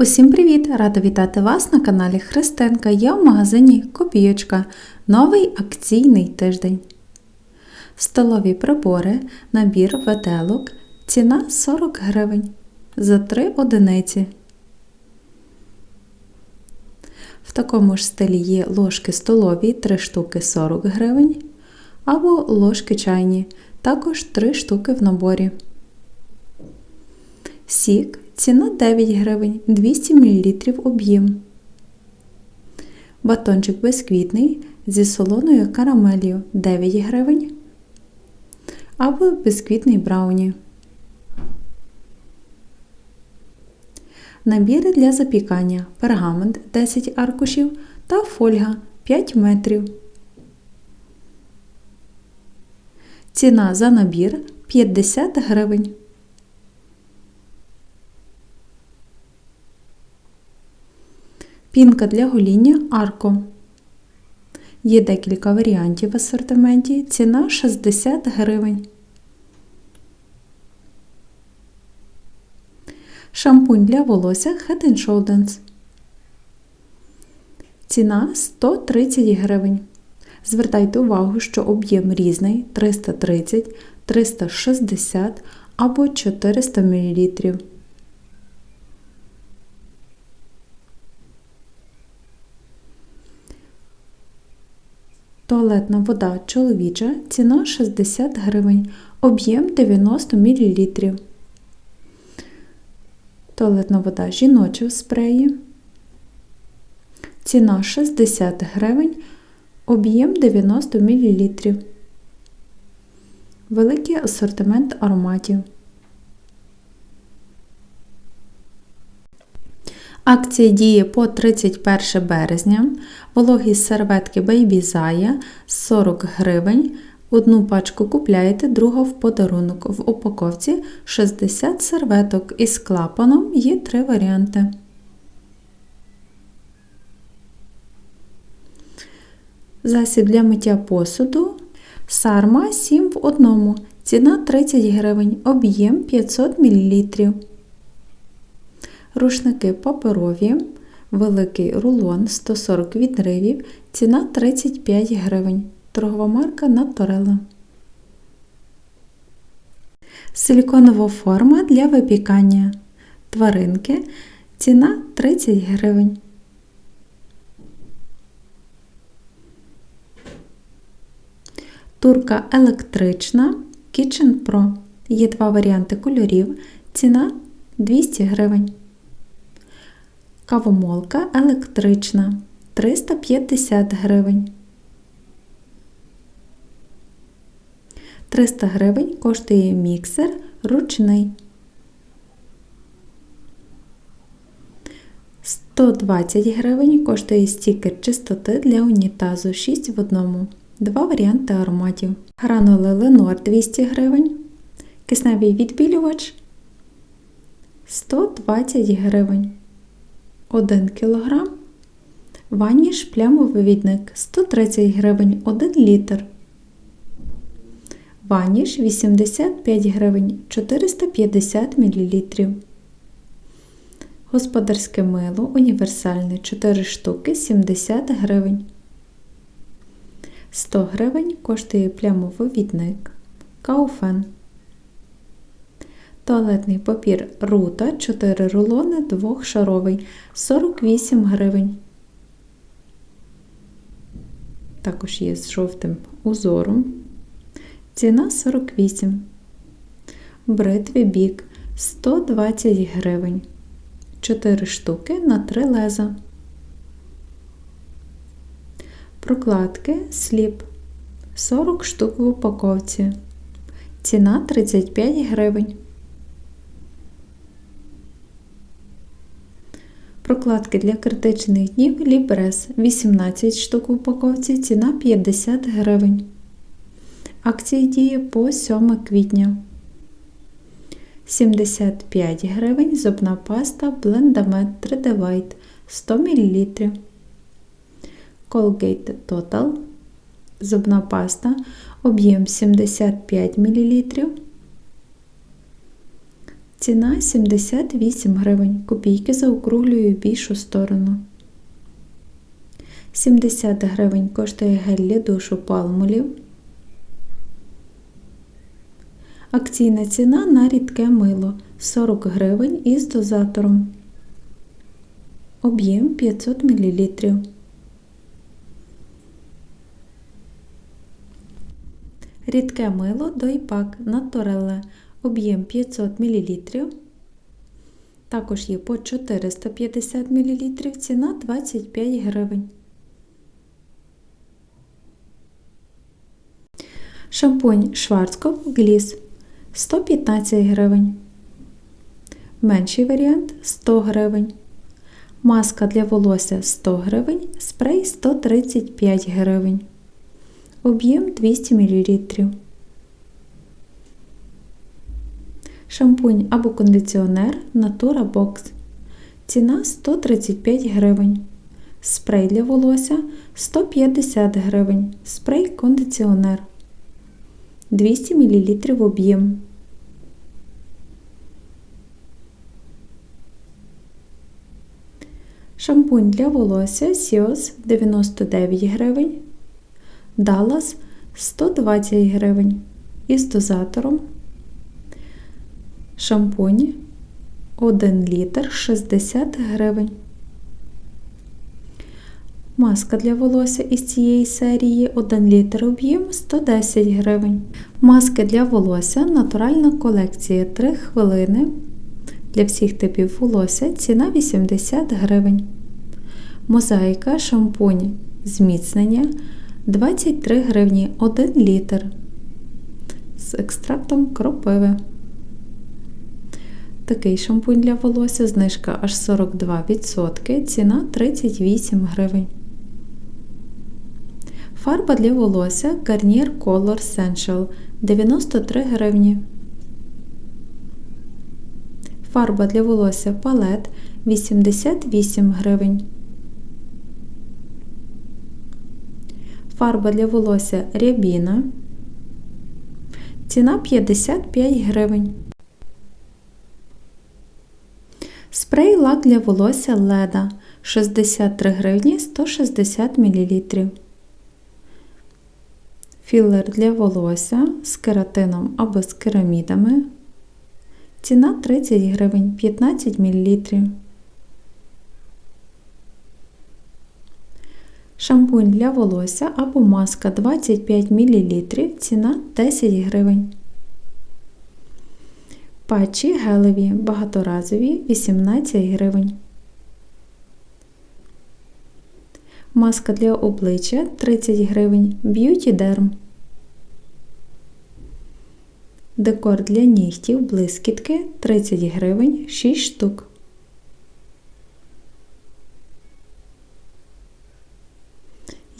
Усім привіт! Рада вітати вас на каналі Христинка. Я в магазині Копійочка. Новий акційний тиждень. Столові прибори, набір ветелок. Ціна 40 гривень за 3 одиниці. В такому ж стилі є ложки столові 3 штуки 40 гривень. Або ложки чайні, також 3 штуки в наборі. Сік ціна 9 гривень 200 мл об'єм. Батончик безквітний зі солоною карамелью 9 гривень. Або безквітний брауні. Набіри для запікання пергамент 10 аркушів та фольга 5 метрів. Ціна за набір 50 гривень. Пінка для гоління арко. Є декілька варіантів в асортименті. Ціна 60 гривень. Шампунь для волосся Head Shoulders. Ціна 130 гривень. Звертайте увагу, що об'єм різний 330, 360 або 400 мл. Туалетна вода чоловіча, ціна 60 гривень, об'єм 90 мл. Туалетна вода жіноча в спреї. Ціна 60 гривень, об'єм 90 мл. Великий асортимент ароматів. Акція діє по 31 березня. Вологі серветки Baby Zaya 40 гривень. Одну пачку купляєте, друга в подарунок. В упаковці 60 серветок із клапаном є три варіанти. Засіб для миття посуду. Сарма 7 в одному. Ціна 30 гривень, об'єм 500 мл. Рушники паперові, великий рулон 140 відривів, ціна 35 гривень. Торгова марка Наторела. Силіконова форма для випікання. Тваринки. Ціна 30 гривень. Турка електрична Kitchen Pro. Є два варіанти кольорів. Ціна 200 гривень. Кавомолка електрична 350 гривень. 300 гривень коштує міксер ручний. 120 гривень коштує стікер чистоти для унітазу 6 в одному. Два варіанти ароматів. Гранули Ленор 200 гривень. Кисневий відбілювач 120 гривень. 1 кг. Ваніш плямовивідник 130 гривень 1 літр. Ваніш 85 гривень 450 мл. Господарське мило універсальне 4 штуки 70 гривень. 100 гривень коштує плямовивідник. Кауфен. Туалетний папір рута 4 рулони двохшаровий 48 гривень. Також є з жовтим узором. Ціна 48. Бритві бік 120 гривень. 4 штуки на 3 леза. Прокладки сліп 40 штук в упаковці. Ціна 35 гривень. Прокладки для критичних днів Лібрес 18 штук в упаковці, ціна 50 гривень. Акція діє по 7 квітня. 75 гривень зубна паста Blendamет 3D White 100 мл. Colgate Total. Зубна паста об'єм 75 мл. Ціна 78 гривень. Копійки заокруглюю в більшу сторону. 70 гривень коштує гель для душу палмолів. Акційна ціна на рідке мило 40 гривень із дозатором. Об'єм 500 мл. Рідке мило Дойпак Натуреле. Об'єм 500 мл. Також є по 450 мл. Ціна 25 гривень. Шампунь Шварцкоп Гліс 115 гривень. Менший варіант 100 гривень. Маска для волосся 100 гривень, спрей 135 гривень. Об'єм 200 мл. Шампунь або кондиціонер Natura Box. Ціна 135 гривень. Спрей для волосся 150 гривень. Спрей кондиціонер 200 мл об'єм. Шампунь для волосся Сіос 99 гривень. Dallas 120 гривень. Із дозатором. Шампунь 1 літр 60 гривень. Маска для волосся із цієї серії 1 літр об'єм 110 гривень. Маски для волосся натуральна колекція 3 хвилини. Для всіх типів волосся ціна 80 гривень. Мозаїка шампунь зміцнення 23 гривні 1 літр з екстрактом кропиви. Такий шампунь для волосся знижка аж 42%, ціна 38 гривень. Фарба для волосся Garnier Color Essential 93 гривні. Фарба для волосся палет 88 гривень. Фарба для волосся рябіна. Ціна 55 гривень. Спрей лак для волосся Леда 63 гривні 160 мл. Філер для волосся з кератином або з керамідами. Ціна 30 гривень 15 мл. Шампунь для волосся або маска 25 мл. Ціна 10 гривень. Патчі гелеві багаторазові 18 гривень. Маска для обличчя 30 гривень. Б'юті дерм. Декор для нігтів блискітки 30 гривень 6 штук.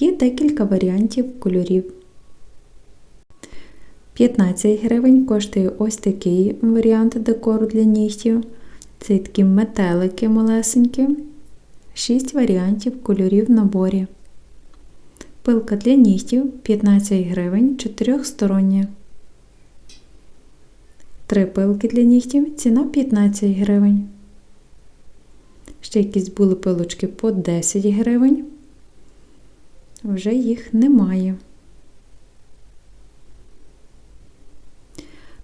Є декілька варіантів кольорів. 15 гривень коштує ось такий варіант декору для нігтів. Це такі метелики малесенькі. 6 варіантів кольорів в наборі. Пилка для нігтів 15 гривень 4стороння. Три пилки для нігтів ціна 15 гривень. Ще якісь були пилочки по 10 гривень. Вже їх немає.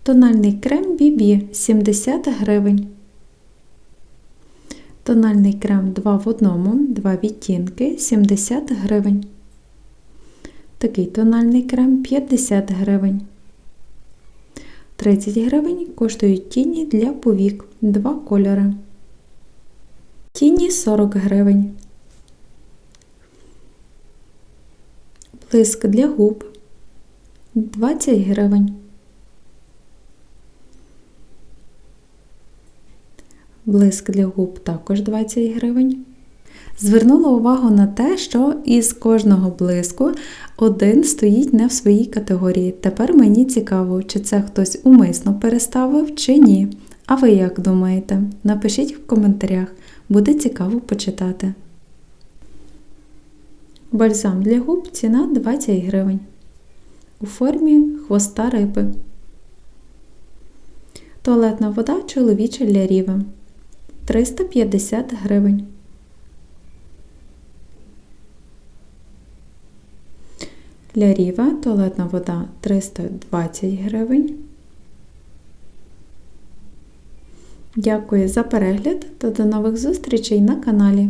Тональний крем BB 70 гривень. Тональний крем 2 в одному, 2 відтінки 70 гривень. Такий тональний крем 50 гривень. 30 гривень коштують тіні для повік 2 кольори. Тіні 40 гривень. Блиск для губ 20 гривень. Блиск для губ також 20 гривень. Звернула увагу на те, що із кожного блиску один стоїть не в своїй категорії. Тепер мені цікаво, чи це хтось умисно переставив, чи ні. А ви як думаєте? Напишіть в коментарях, буде цікаво почитати. Бальзам для губ ціна 20 гривень. У формі хвоста риби. Туалетна вода чоловіча для ріви 350 гривень. Для ріва туалетна вода 320 гривень. Дякую за перегляд та до нових зустрічей на каналі.